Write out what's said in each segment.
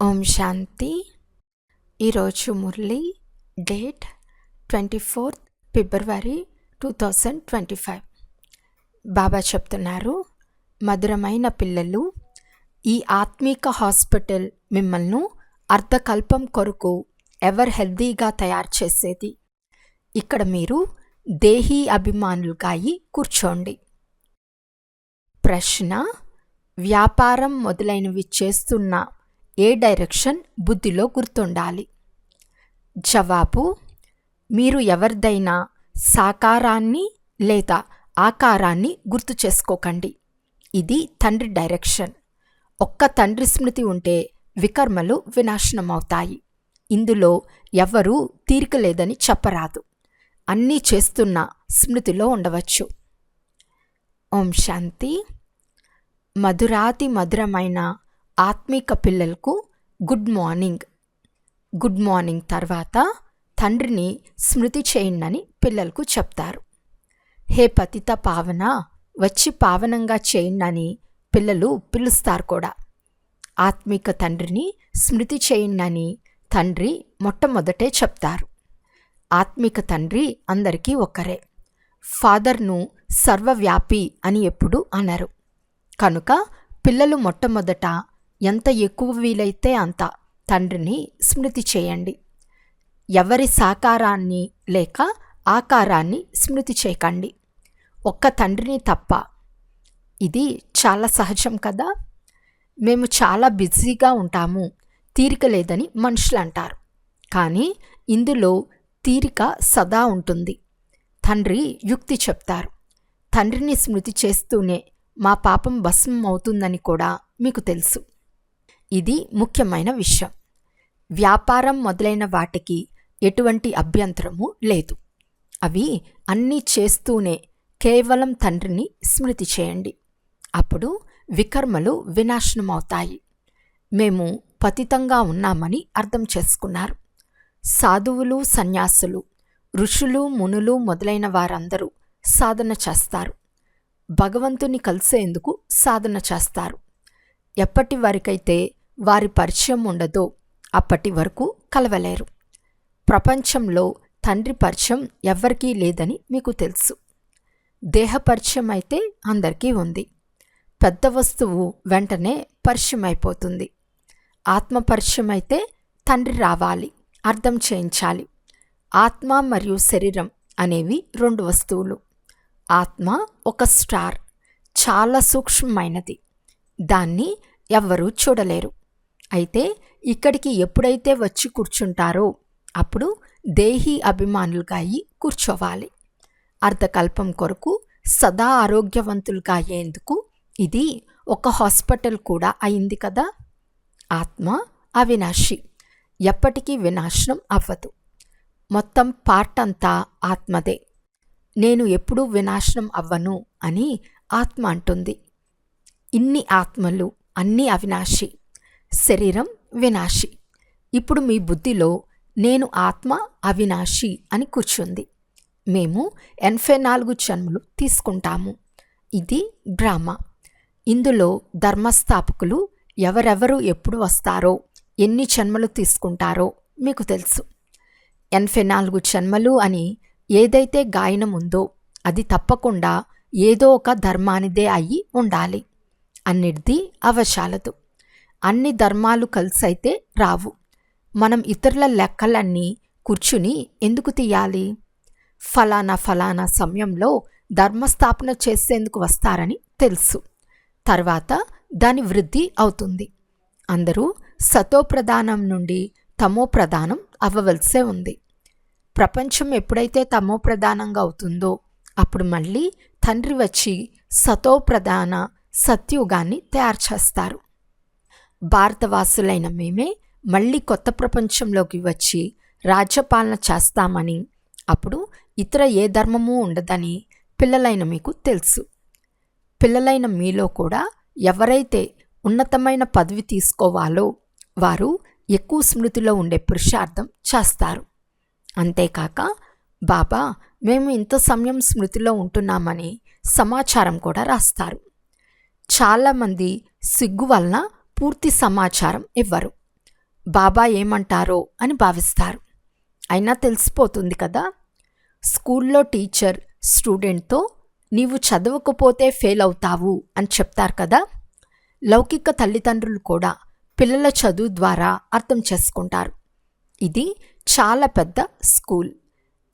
ఓం శాంతి. ఈరోజు Murli date twenty fourth February two thousand twenty five. Baba చెప్తున్నారు మధురమైన పిల్లలు ఈ ఆత్మీక హాస్పిటల్ మిమ్మల్ని అర్ధకల్పం కొరకు ఎవర్ హెల్దీగా తయారు చేసేది? ఇక్కడ మీరు దేహీ అభిమానులుగా అయి కూర్చోండి. ప్రశ్న వ్యాపారం మొదలైనవి చేస్తున్న ఏ డైరెక్షన్ బుద్ధిలో గుర్తుండాలి? జవాబు మీరు ఎవరిదైనా సాకారాన్ని లేదా ఆకారాన్ని గుర్తు చేసుకోకండి. ఇది తండ్రి డైరెక్షన్. ఒక్క తండ్రి స్మృతి ఉంటే వికర్మలు వినాశనమవుతాయి. ఇందులో ఎవరూ తీరిక లేదని చెప్పరాదు. అన్నీ చేస్తున్న స్మృతిలో ఉండవచ్చు. ఓం శాంతి. మధురాతి మధురమైన ఆత్మిక పిల్లలకు గుడ్ మార్నింగ్. గుడ్ మార్నింగ్ తర్వాత తండ్రిని స్మృతి చేయండి పిల్లలకు చెప్తారు. హే పతిత పావన వచ్చి పావనంగా చేయండి పిల్లలు పిలుస్తారు కూడా. ఆత్మిక తండ్రిని స్మృతి చేయండి తండ్రి మొట్టమొదటే చెప్తారు. ఆత్మిక తండ్రి అందరికీ ఒకరే ఫాదర్ను సర్వవ్యాపి అని ఎప్పుడు అనరు. కనుక పిల్లలు మొట్టమొదట ఎంత ఎక్కువ వీలైతే అంత తండ్రిని స్మృతి చేయండి. ఎవరి సాకారాన్ని లేక ఆకారాన్ని స్మృతి చేయకండి. ఒక్క తండ్రిని తప్ప. ఇది చాలా సహజం కదా? మేము చాలా బిజీగా ఉంటాము. తీరిక లేదని మనుషులు అంటారు. కానీ ఇందులో తీరిక సదా ఉంటుంది. తండ్రి యుక్తి చెప్తారు. తండ్రిని స్మృతి చేస్తూనే మా పాపం భస్మం అవుతుందని కూడా మీకు తెలుసు. ఇది ముఖ్యమైన విషయం. వ్యాపారం మొదలైన వాటికి ఎటువంటి అభ్యంతరము లేదు. అవి అన్నీ చేస్తూనే కేవలం తండ్రిని స్మృతి చేయండి. అప్పుడు వికర్మలు వినాశనమవుతాయి. మేము పతితంగా ఉన్నామని అర్థం చేసుకున్నారు. సాధువులు సన్యాసులు ఋషులు మునులు మొదలైన వారందరూ సాధన చేస్తారు. భగవంతుని కలిసేందుకు సాధన చేస్తారు. ఎప్పటి వరకైతే వారి పరిచయం ఉండదో. అప్పటి వరకు కలవలేరు. ప్రపంచంలో తండ్రి పరిచయం ఎవ్వరికీ లేదని మీకు తెలుసు. దేహ పరిచయం అయితే అందరికీ ఉంది. పెద్ద వస్తువు వెంటనే పరిచయం అయిపోతుంది. ఆత్మ పరిచయం అయితే తండ్రి రావాలి అర్థం చేయించాలి. ఆత్మ మరియు శరీరం అనేవి రెండు వస్తువులు. ఆత్మ ఒక స్టార్ చాలా సూక్ష్మమైనది. దాన్ని ఎవ్వరూ చూడలేరు. అయితే ఇక్కడికి ఎప్పుడైతే వచ్చి కూర్చుంటారో అప్పుడు దేహీ అభిమానులుగా అయి కూర్చోవాలి. అర్ధకల్పం కొరకు సదా ఆరోగ్యవంతులుగా అయ్యేందుకు ఇది ఒక హాస్పిటల్ కూడా అయింది కదా? ఆత్మ అవినాశి. ఎప్పటికీ వినాశనం అవ్వదు. మొత్తం పార్ట్ అంతా ఆత్మదే. నేను ఎప్పుడూ వినాశనం అవ్వను అని ఆత్మ అంటుంది. ఇన్ని ఆత్మలు అన్నీ అవినాశి. శరీరం వినాశి. ఇప్పుడు మీ బుద్ధిలో నేను ఆత్మ అవినాశి అని కూర్చుంది. మేము ఎనభై నాలుగు జన్మలు తీసుకుంటాము. ఇది డ్రామా. ఇందులో ధర్మస్థాపకులు ఎవరెవరు ఎప్పుడు వస్తారో ఎన్ని జన్మలు తీసుకుంటారో మీకు తెలుసు. ఎనభై నాలుగు జన్మలు అని ఏదైతే గాయనం ఉందో అది తప్పకుండా ఏదో ఒక ధర్మానిదే అయి ఉండాలి. అన్నిటిది అవశాలదు. అన్ని ధర్మాలు కలిసైతే రావు. మనం ఇతరుల లెక్కలన్నీ కూర్చుని ఎందుకు తీయాలి? ఫలానా ఫలానా సమయంలో ధర్మస్థాపన చేసేందుకు వస్తారని తెలుసు. తర్వాత దాని వృద్ధి అవుతుంది. అందరూ సతోప్రధానం నుండి తమో ప్రధానం అవ్వవలసే ఉంది. ప్రపంచం ఎప్పుడైతే తమో ప్రధానంగా అవుతుందో అప్పుడు మళ్ళీ తండ్రి వచ్చి సతోప్రధాన సత్యుగాన్ని తయారు చేస్తారు. భారతవాసులైన మేమే మళ్ళీ కొత్త ప్రపంచంలోకి వచ్చి రాజ్యపాలన చేస్తామని అప్పుడు ఇతర ఏ ధర్మము ఉండదని పిల్లలైన మీకు తెలుసు. పిల్లలైన మీలో కూడా ఎవరైతే ఉన్నతమైన పదవి తీసుకోవాలో వారు ఎక్కువ స్మృతిలో ఉండే పురుషార్థం చేస్తారు. అంతేకాక బాబా మేము ఇంత సమయం స్మృతిలో ఉంటున్నామని సమాచారం కూడా రాస్తారు. చాలామంది సిగ్గు వలన పూర్తి సమాచారం ఇవ్వరు. బాబా ఏమంటారో అని భావిస్తారు. అయినా తెలిసిపోతుంది కదా? స్కూల్లో టీచర్ స్టూడెంట్తో నీవు చదవకపోతే ఫెయిల్ అవుతావు అని చెప్తారు కదా? లౌకిక తల్లిదండ్రులు కూడా పిల్లల చదువు ద్వారా అర్థం చేసుకుంటారు. ఇది చాలా పెద్ద స్కూల్.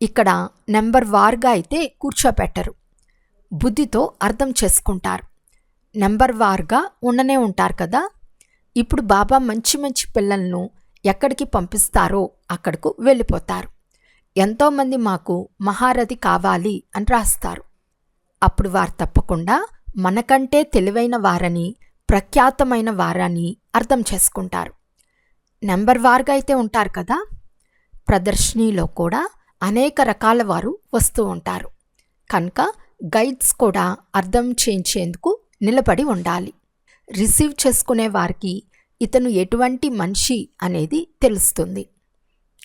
ఇక్కడ నెంబర్ వార్గా అయితే కూర్చోపెట్టరు. బుద్ధితో అర్థం చేసుకుంటారు. నెంబర్ వార్గా ఉండనే ఉంటారు కదా? ఇప్పుడు బాబా మంచి మంచి పిల్లలను ఎక్కడికి పంపిస్తారో అక్కడకు వెళ్ళిపోతారు. ఎంతోమంది మాకు మహారథి కావాలి అని రాస్తారు. అప్పుడు వారు తప్పకుండా మనకంటే తెలివైన వారని ప్రఖ్యాతమైన వారని అర్థం చేసుకుంటారు. నెంబర్ వారుగా అయితే ఉంటారు కదా? ప్రదర్శనీలో కూడా అనేక రకాల వారు వస్తూ ఉంటారు. కనుక గైడ్స్ కూడా అర్థం చేయించేందుకు నిలబడి ఉండాలి. రిసీవ్ చేసుకునే వారికి ఇతను ఎటువంటి మనిషి అనేది తెలుస్తుంది.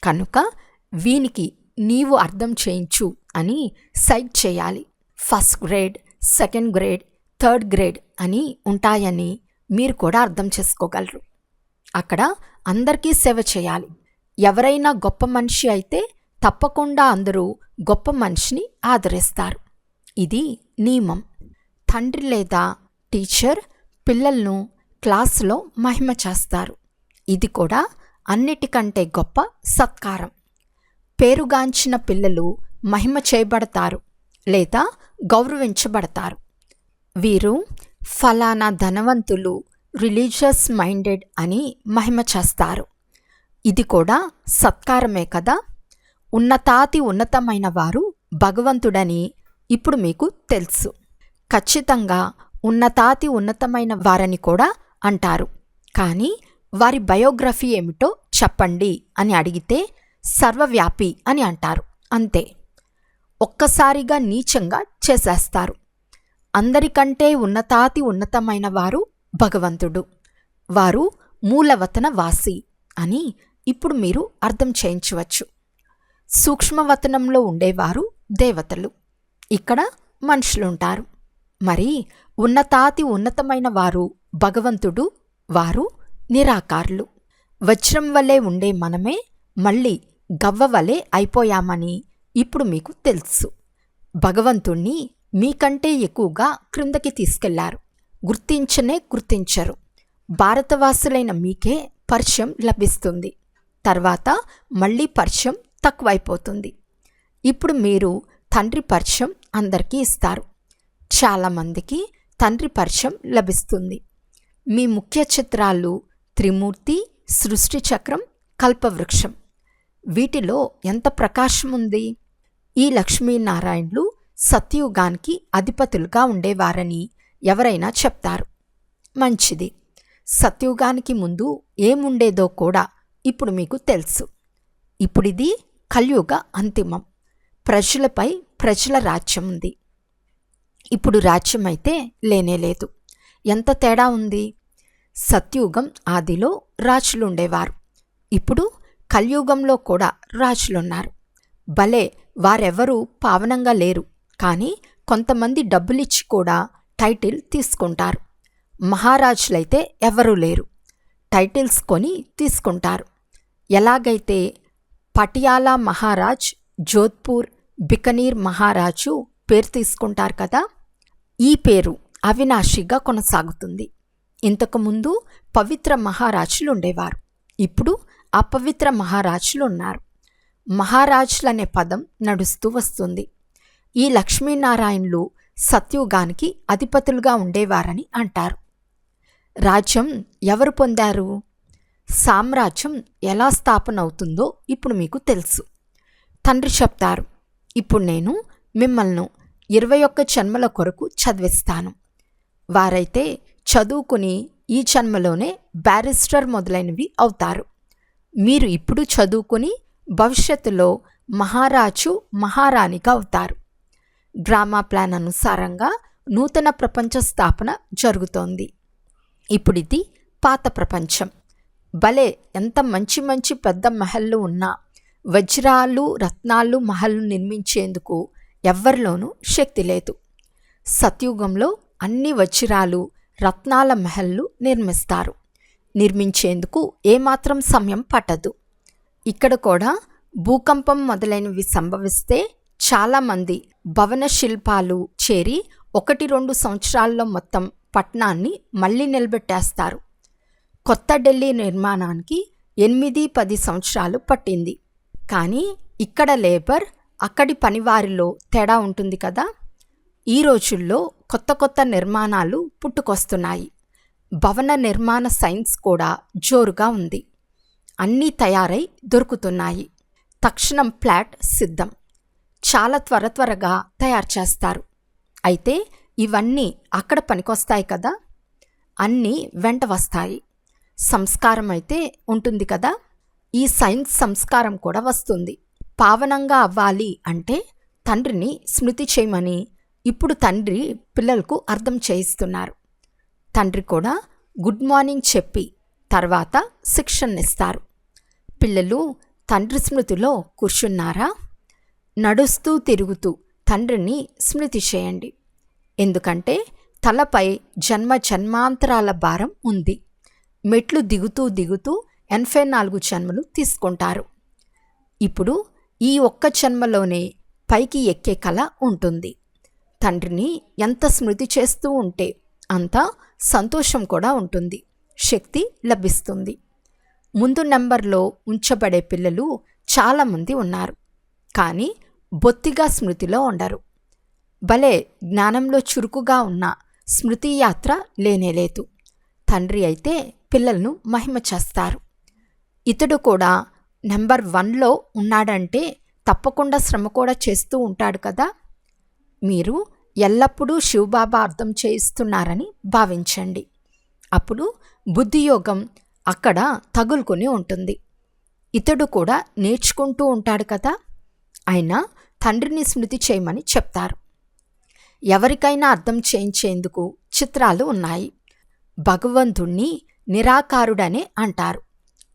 కనుక వీనికి నీవు అర్థం చేయించు అని సైట్ చేయాలి. First grade second grade third grade అని ఉంటాయని మీరు కూడా అర్థం చేసుకోగలరు. అక్కడ అందరికీ సేవ చేయాలి. ఎవరైనా గొప్ప మనిషి అయితే తప్పకుండా అందరూ గొప్ప మనిషిని ఆదరిస్తారు. ఇది నియమం. తండ్రి లేదా టీచర్ పిల్లలను క్లాసులో మహిమ చేస్తారు. ఇది కూడా అన్నిటికంటే గొప్ప సత్కారం. పేరుగాంచిన పిల్లలు మహిమ చేయబడతారు లేదా గౌరవించబడతారు. వీరు ఫలానా ధనవంతులు రిలీజియస్ మైండెడ్ అని మహిమ చేస్తారు. ఇది కూడా సత్కారమే కదా? ఉన్నతాతి ఉన్నతమైన వారు భగవంతుడని ఇప్పుడు మీకు తెలుసు. ఖచ్చితంగా ఉన్నతాతి ఉన్నతమైన వారని కూడా అంటారు. కానీ వారి బయోగ్రఫీ ఏమిటో చెప్పండి అని అడిగితే సర్వవ్యాపి అని అంటారు. అంతే. ఒక్కసారిగా నీచంగా చేసేస్తారు. అందరికంటే ఉన్నతాతి ఉన్నతమైన వారు భగవంతుడు. వారు మూలవతన వాసి అని ఇప్పుడు మీరు అర్థం చేయించవచ్చు. సూక్ష్మవతనంలో ఉండేవారు దేవతలు. ఇక్కడ మనుషులుంటారు. మరి ఉన్నతాతి ఉన్నతమైన వారు భగవంతుడు వారు నిరాకారులు. వజ్రం వలె ఉండే మనమే మళ్ళీ గవ్వ వలె అయిపోయామని ఇప్పుడు మీకు తెలుసు. భగవంతుణ్ణి మీకంటే ఎక్కువగా క్రిందకి తీసుకెళ్ళారు. గుర్తించనే గుర్తించరు. భారతవాసులైన మీకే పరిచయం లభిస్తుంది. తర్వాత మళ్ళీ పరిచయం తక్కువైపోతుంది. ఇప్పుడు మీరు తండ్రి పరిచయం అందరికీ ఇస్తారు. చాలామందికి తండ్రి పరిచయం లభిస్తుంది. మీ ముఖ్య చిత్రాలు త్రిమూర్తి సృష్టి చక్రం కల్పవృక్షం. వీటిలో ఎంత ప్రకాశం ఉంది? ఈ లక్ష్మీనారాయణులు సత్యుగానికి అధిపతులుగా ఉండేవారని ఎవరైనా చెప్తారు. మంచిది. సత్యుగానికి ముందు ఏముండేదో కూడా ఇప్పుడు మీకు తెలుసు. ఇప్పుడిది కలియుగ అంతిమం. ప్రజలపై ప్రజల రాజ్యం ఉంది. ఇప్పుడు రాజ్యం అయితే లేనేలేదు ఎంత తేడా ఉంది? సత్యుగం ఆదిలో రాజులుండేవారు. ఇప్పుడు కలియుగంలో కూడా రాజులున్నారు. భలే వారెవరూ పావనంగా లేరు. కానీ కొంతమంది డబ్బులిచ్చి కూడా టైటిల్ తీసుకుంటారు. మహారాజులైతే ఎవరూ లేరు. టైటిల్స్ కొని తీసుకుంటారు. ఎలాగైతే పటియాలా మహారాజ్ జోధ్పూర్ బికనీర్ మహారాజు పేరు తీసుకుంటారు కదా ఈ పేరు అవినాశిగా కొనసాగుతుంది. ఇంతకుముందు పవిత్ర మహారాజులు ఉండేవారు ఇప్పుడు అపవిత్ర మహారాజులు ఉన్నారు మహారాజులనే పదం నడుస్తూ వస్తుంది. ఈ లక్ష్మీనారాయణులు సత్యుగానికి అధిపతులుగా ఉండేవారని అంటారు. రాజ్యం ఎవరు పొందారు? సామ్రాజ్యం ఎలా స్థాపన అవుతుందో ఇప్పుడు మీకు తెలుసు. తండ్రి చెప్తారు ఇప్పుడు నేను మిమ్మల్ని ఇరవై ఒక్క జన్మల కొరకు చదివిస్తాను. వారైతే చదువుకుని ఈ జన్మలోనే బ్యారిస్టర్ మొదలైనవి అవుతారు. మీరు ఇప్పుడు చదువుకుని భవిష్యత్తులో మహారాజు మహారాణిగా అవుతారు. డ్రామా ప్లాన్ అనుసారంగా నూతన ప్రపంచ స్థాపన జరుగుతోంది. ఇప్పుడు ఇది పాత ప్రపంచం. భలే ఎంత మంచి మంచి పెద్ద మహల్లు ఉన్నా వజ్రాలు రత్నాలు మహల్లు నిర్మించేందుకు ఎవ్వరిలోనూ శక్తి లేదు. సత్యుగంలో అన్ని వజ్రాలు రత్నాల మహల్లు నిర్మిస్తారు. నిర్మించేందుకు ఏమాత్రం సమయం పట్టదు. ఇక్కడ కూడా భూకంపం మొదలైనవి సంభవిస్తే చాలామంది భవన శిల్పాలు చేరి ఒకటి రెండు సంవత్సరాల్లో మొత్తం పట్టణాన్ని మళ్ళీ నిలబెట్టేస్తారు. కొత్త ఢిల్లీ నిర్మాణానికి ఎనిమిది పది సంవత్సరాలు పట్టింది. కానీ ఇక్కడ లేబర్ అక్కడి పనివారిలో తేడా ఉంటుంది కదా? ఈ రోజుల్లో కొత్త కొత్త నిర్మాణాలు పుట్టుకొస్తున్నాయి. భవన నిర్మాణ సైన్స్ కూడా జోరుగా ఉంది. అన్నీ తయారై దొరుకుతున్నాయి. తక్షణం ఫ్లాట్ సిద్ధం. చాలా త్వర త్వరగా తయారు చేస్తారు. అయితే ఇవన్నీ అక్కడ పనికొస్తాయి కదా? అన్నీ వెంట వస్తాయి. సంస్కారం అయితే ఉంటుంది కదా? ఈ సైన్స్ సంస్కారం కూడా వస్తుంది. పావనంగా అవ్వాలి అంటే తండ్రిని స్మృతి చేయమని ఇప్పుడు తండ్రి పిల్లలకు అర్థం చేయిస్తున్నారు. తండ్రి కూడా గుడ్ మార్నింగ్ చెప్పి తర్వాత శిక్షణనిస్తారు. పిల్లలు తండ్రి స్మృతిలో కూర్చున్నారా? నడుస్తూ తిరుగుతూ తండ్రిని స్మృతి చేయండి. ఎందుకంటే తలపై జన్మ జన్మాంతరాల భారం ఉంది. మెట్లు దిగుతూ దిగుతూ ఎనభై నాలుగు జన్మలు తీసుకుంటారు. ఇప్పుడు ఈ ఒక్క జన్మలోనే పైకి ఎక్కే కళ ఉంటుంది. తండ్రిని ఎంత స్మృతి చేస్తూ ఉంటే అంత సంతోషం కూడా ఉంటుంది. శక్తి లభిస్తుంది. ముందు నెంబర్లో ఉంచబడే పిల్లలు చాలామంది ఉన్నారు. కానీ బొత్తిగా స్మృతిలో ఉండరు. భలే జ్ఞానంలో చురుకుగా ఉన్న స్మృతి యాత్ర లేనేలేదు తండ్రి అయితే పిల్లలను మహిమ చేస్తారు. ఇతడు కూడా నెంబర్ వన్లో ఉన్నాడంటే తప్పకుండా శ్రమ కూడా చేస్తూ ఉంటాడు కదా. మీరు ఎల్లప్పుడూ శివబాబా అర్థం చేయిస్తున్నారని భావించండి. అప్పుడు బుద్ధియోగం అక్కడ తగులుకొని ఉంటుంది. ఇతడు కూడా నేర్చుకుంటూ ఉంటాడు కదా. అయినా తండ్రిని స్మృతి చేయమని చెప్తారు. ఎవరికైనా అర్థం చేయించేందుకు చిత్రాలు ఉన్నాయి. భగవంతుణ్ణి నిరాకారుడనే అంటారు.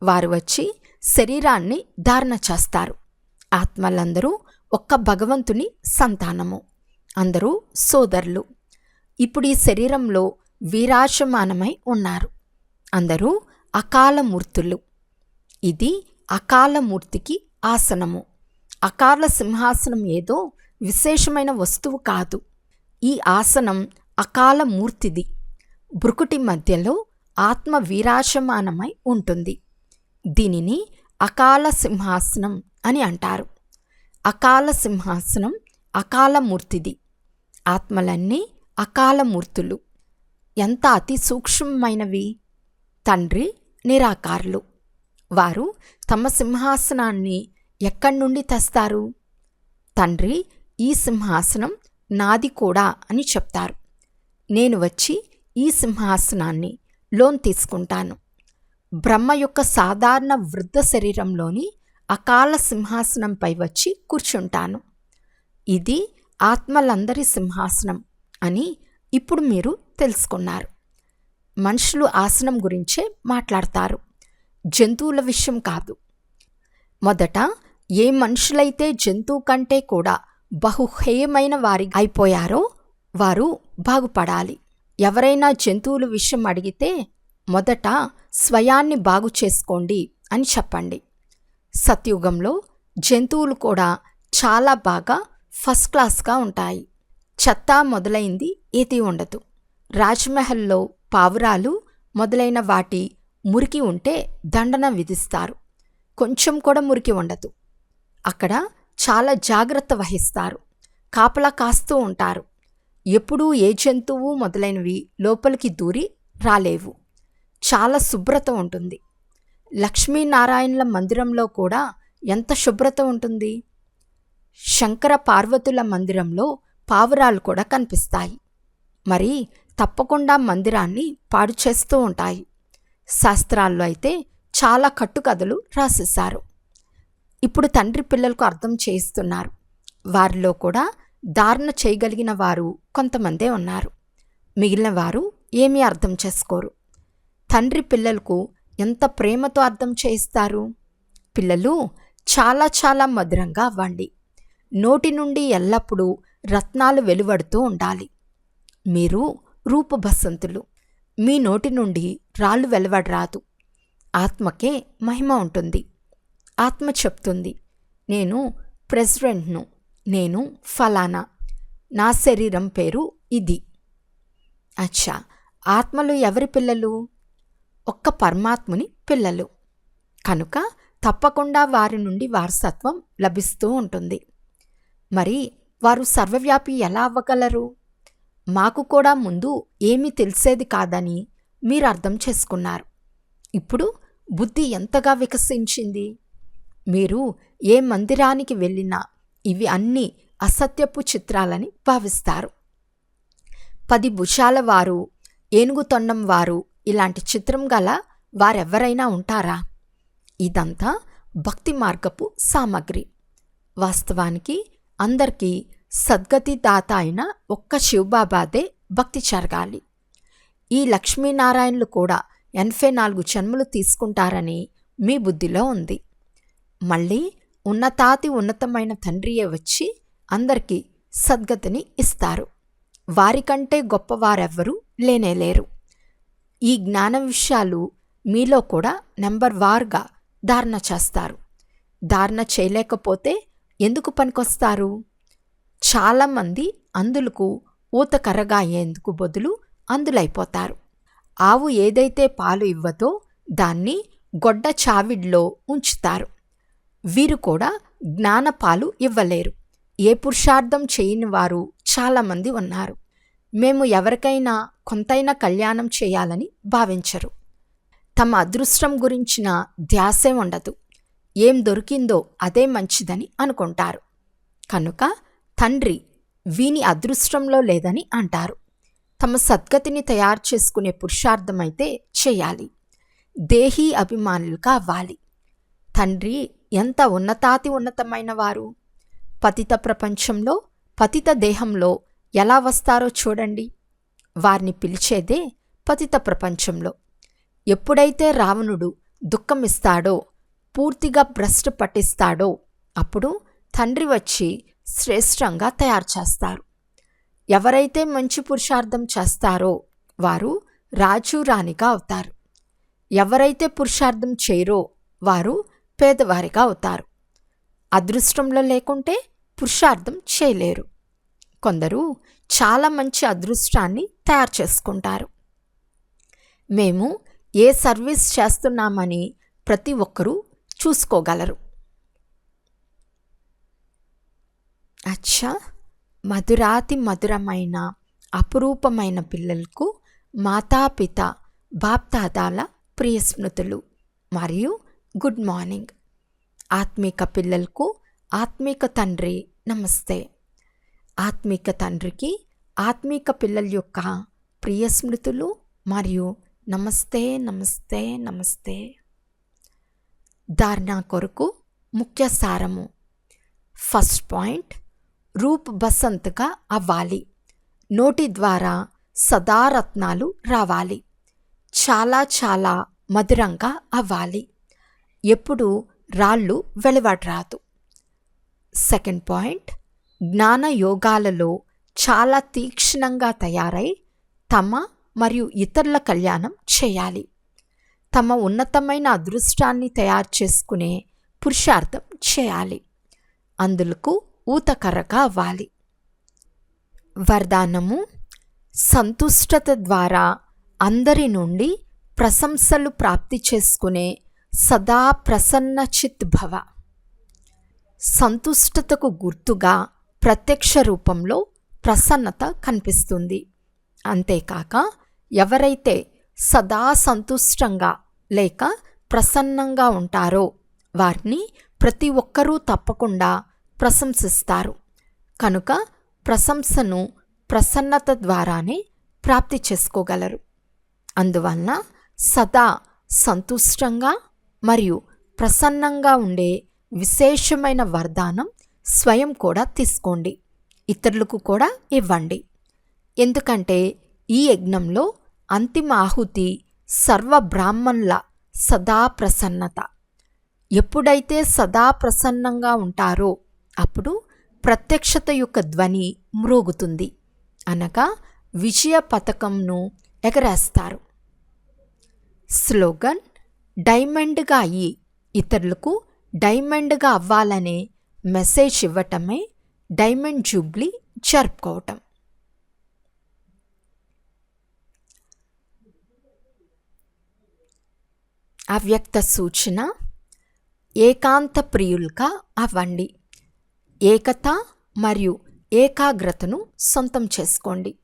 వారు వచ్చి శరీరాన్ని ధారణ చేస్తారు. ఆత్మలందరూ ఒక్క భగవంతుని సంతానము. అందరూ సోదరులు. ఇప్పుడు ఈ శరీరంలో వీరాశమానమై ఉన్నారు. అందరూ అకాలమూర్తులు. ఇది అకాలమూర్తికి ఆసనము. అకాల సింహాసనం ఏదో విశేషమైన వస్తువు కాదు. ఈ ఆసనం అకాల మూర్తిది బ్రుకుటి మధ్యలో ఆత్మ వీరాశమానమై ఉంటుంది. దీనిని అకాల సింహాసనం అని అంటారు. అకాల సింహాసనం అకాలమూర్తిది ఆత్మలన్నీ అకాలమూర్తులు ఎంత అతి సూక్ష్మమైనవి? తండ్రి నిరాకారులు. వారు తమ సింహాసనాన్ని ఎక్కడి నుండి తెస్తారు? తండ్రి ఈ సింహాసనం నాది కూడా అని చెప్తారు. నేను వచ్చి ఈ సింహాసనాన్ని లోన్ తీసుకుంటాను. బ్రహ్మ యొక్క సాధారణ వృద్ధ శరీరంలోని అకాల సింహాసనంపై వచ్చి కూర్చుంటాను. ఇది ఆత్మలందరి సింహాసనం అని ఇప్పుడు మీరు తెలుసుకున్నారు. మనుషులు ఆసనం గురించే మాట్లాడతారు. జంతువుల విషయం కాదు. మొదట ఏ మనుషులైతే జంతువు కంటే కూడా బహుహేయమైన వారి అయిపోయారో వారు బాగుపడాలి. ఎవరైనా జంతువుల విషయం అడిగితే మొదట స్వయాన్ని బాగు చేసుకోండి అని చెప్పండి. సత్యుగంలో జంతువులు కూడా చాలా బాగా ఫస్ట్ క్లాస్గా ఉంటాయి. చెత్త మొదలైంది ఏది ఉండదు. రాజ్మహల్లో పావురాలు మొదలైన వాటి మురికి ఉంటే దండన విధిస్తారు. కొంచెం కూడా మురికి ఉండదు. అక్కడ చాలా జాగ్రత్త వహిస్తారు. కాపలా కాస్తూ ఉంటారు. ఎప్పుడూ ఏ జంతువు మొదలైనవి లోపలికి దూరి రాలేవు. చాలా శుభ్రత ఉంటుంది. లక్ష్మీనారాయణల మందిరంలో కూడా ఎంత శుభ్రత ఉంటుంది? శంకర పార్వతుల మందిరంలో పావురాలు కూడా కనిపిస్తాయి. మరి తప్పకుండా మందిరాన్ని పాడు చేస్తూ ఉంటాయి. శాస్త్రాల్లో అయితే చాలా కట్టుకథలు రాసేశారు. ఇప్పుడు తండ్రి పిల్లలకు అర్థం చేయిస్తున్నారు. వారిలో కూడా ధారణ చేయగలిగిన వారు కొంతమందే ఉన్నారు. మిగిలిన వారు ఏమీ అర్థం చేసుకోరు. తండ్రి పిల్లలకు ఎంత ప్రేమతో అర్థం చేయిస్తారు? పిల్లలు చాలా చాలా మధురంగా అవ్వండి. నోటి నుండి ఎల్లప్పుడూ రత్నాలు వెలువడుతూ ఉండాలి. మీరు రూపభసంతులు మీ నోటి నుండి రాళ్ళు వెలువడరాదు. ఆత్మకే మహిమ ఉంటుంది. ఆత్మ చెప్తుంది నేను ప్రెసిడెంట్ను. నేను ఫలానా. నా శరీరం పేరు ఇది. అచ్చా ఆత్మలు ఎవరి పిల్లలు? ఒక్క పరమాత్ముని పిల్లలు. కనుక తప్పకుండా వారి నుండి వారసత్వం లభిస్తూ ఉంటుంది. మరి వారు సర్వవ్యాపి ఎలా అవ్వగలరు? మాకు కూడా ముందు ఏమీ తెలిసేది కాదని మీరు అర్థం చేసుకున్నారు. ఇప్పుడు బుద్ధి ఎంతగా వికసించింది? మీరు ఏ మందిరానికి వెళ్ళినా ఇవి అన్నీ అసత్యపు చిత్రాలని భావిస్తారు. పది భుషాల వారు ఏనుగు తొండం వారు ఇలాంటి చిత్రం గల వారెవరైనా ఉంటారా? ఇదంతా భక్తి మార్గపు సామగ్రి. వాస్తవానికి అందరికీ సద్గతి దాత అయిన ఒక్క శివబాబాదే భక్తి జరగాలి. ఈ లక్ష్మీనారాయణలు కూడా ఎనభై నాలుగు జన్మలు తీసుకుంటారని మీ బుద్ధిలో ఉంది. మళ్ళీ ఉన్నతాతి ఉన్నతమైన తండ్రియే వచ్చి అందరికీ సద్గతిని ఇస్తారు. వారికంటే గొప్పవారెవ్వరూ లేనేలేరు ఈ జ్ఞాన విషయాలు మీలో కూడా నెంబర్ వార్గా ధారణ చేస్తారు. ధారణ చేయలేకపోతే ఎందుకు పనికొస్తారు? చాలామంది అందులకు ఊతకర్రగా అయ్యేందుకు బదులు అందులైపోతారు. ఆవు ఏదైతే పాలు ఇవ్వదో దాన్ని గొడ్డ చావిడ్లో ఉంచుతారు. వీరు కూడా జ్ఞానపాలు ఇవ్వలేరు. ఏ పురుషార్థం చేయని వారు చాలామంది ఉన్నారు. మేము ఎవరికైనా కొంతైనా కళ్యాణం చేయాలని భావించరు. తమ అదృష్టం గురించిన ధ్యాసే ఉండదు. ఏం దొరికిందో అదే మంచిదని అనుకుంటారు. కనుక తండ్రి వీని అదృష్టంలో లేదని అంటారు. తమ సద్గతిని తయారు చేసుకునే పురుషార్థమైతే చేయాలి. దేహీ అభిమానులుగా అవ్వాలి తండ్రి ఎంత ఉన్నతాతి ఉన్నతమైన వారు పతిత ప్రపంచంలో పతిత దేహంలో ఎలా వస్తారో చూడండి. వారిని పిలిచేదే పతిత ప్రపంచంలో. ఎప్పుడైతే రావణుడు దుఃఖమిస్తాడో పూర్తిగా భ్రష్టు పట్టిస్తాడో అప్పుడు తండ్రి వచ్చి శ్రేష్టంగా తయారు చేస్తారు. ఎవరైతే మంచి పురుషార్థం చేస్తారో వారు రాజు రాణిగా అవుతారు. ఎవరైతే పురుషార్థం చేయరో వారు పేదవారిగా అవుతారు. అదృష్టంలో లేకుంటే పురుషార్థం చేయలేరు. కొందరు చాలా మంచి అదృష్టాన్ని తయారు చేసుకుంటారు. మేము ఏ సర్వీస్ చేస్తున్నామని ప్రతి ఒక్కరూ చూసుకోగలరు. అచ్చా! మధురాతి మధురమైన అపురూపమైన పిల్లలకు మాతాపిత బాప్తాదాల ప్రియ స్మృతులు మరియు గుడ్ మార్నింగ్. ఆత్మిక పిల్లలకు ఆత్మిక తండ్రి నమస్తే. ఆత్మిక తండ్రికి ఆత్మిక పిల్లల యొక్క ప్రియ స్మృతులు మరియు నమస్తే నమస్తే నమస్తే. ధారణ కొరకు ముఖ్య సారము. ఫస్ట్ పాయింట్ రూప్ బసంత్గా అవ్వాలి. నోటి ద్వారా సదారత్నాలు రావాలి. చాలా చాలా మధురంగా అవ్వాలి. ఎప్పుడు రాళ్ళు వెలువడరాదు. సెకండ్ పాయింట్ జ్ఞాన యోగాలలో చాలా తీక్షణంగా తయారై తమ మరియు ఇతరుల కళ్యాణం చేయాలి. తమ ఉన్నతమైన అదృష్టాన్ని తయారు చేసుకునే పురుషార్థం చేయాలి. అందులకు ఊతకర్రగా అవ్వాలి. వరదానము సంతుష్టత ద్వారా అందరి నుండి ప్రశంసలు ప్రాప్తి చేసుకునే సదా ప్రసన్న చిత్ భవ. సంతుష్టతకు గుర్తుగా ప్రత్యక్ష రూపంలో ప్రసన్నత కనిపిస్తుంది. అంతేకాక ఎవరైతే సదా సంతుష్టంగా లేక ప్రసన్నంగా ఉంటారో వారిని ప్రతి ఒక్కరూ తప్పకుండా ప్రశంసిస్తారు. కనుక ప్రశంసను ప్రసన్నత ద్వారానే ప్రాప్తి చేసుకోగలరు. అందువలన సదా సంతుష్టంగా మరియు ప్రసన్నంగా ఉండే విశేషమైన వరదానం స్వయం కూడా తీసుకోండి. ఇతరులకు కూడా ఇవ్వండి. ఎందుకంటే ఈ యజ్ఞంలో అంతిమ ఆహుతి సర్వ బ్రాహ్మణుల సదా ప్రసన్నత. ఎప్పుడైతే సదా ప్రసన్నంగా ఉంటారో అప్పుడు ప్రత్యక్షత యొక్క ధ్వని మ్రోగుతుంది. అనగా విజయ పథకంను ఎగరేస్తారు. స్లోగన్ డైమండ్గా అయ్యి ఇతరులకు డైమండ్గా అవ్వాలనే మెసేజ్ ఇవ్వటమే డైమండ్ జూబ్లీ జరుపుకోవటం. అవ్యక్త సూచన ఏకాంత ప్రియులుగా అవ్వండి. ఏకత మరియు ఏకాగ్రతను సొంతం చేసుకోండి.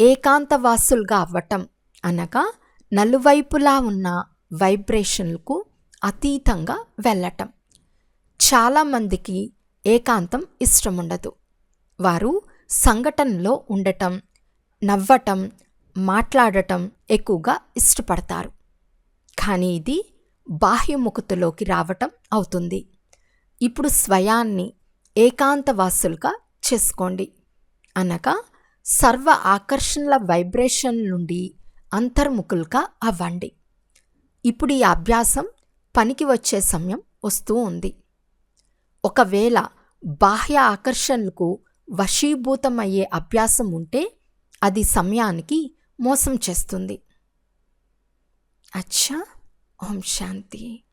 ఏకాంతవాసులుగా అవ్వటం అనగా నలువైపులా ఉన్న వైబ్రేషన్లకు అతీతంగా వెళ్ళటం. చాలామందికి ఏకాంతం ఇష్టం ఉండదు వారు సంఘటనలో ఉండటం నవ్వటం మాట్లాడటం ఎక్కువగా ఇష్టపడతారు. కానీ ఇది బాహ్యముఖతలోకి రావటం అవుతుంది. ఇప్పుడు స్వయాన్ని ఏకాంతవాసులుగా చేసుకోండి. అనగా సర్వ ఆకర్షణల వైబ్రేషన్ నుండి అంతర్ముఖులుగా అవ్వండి. ఇప్పుడు ఈ అభ్యాసం పనికి వచ్చే సమయం వస్తూ ఉంది. ఒకవేళ బాహ్య ఆకర్షణలకు వశీభూతమయ్యే అభ్యాసం ఉంటే అది సమయానికి మోసం చేస్తుంది. అచ్చా! ఓం శాంతి.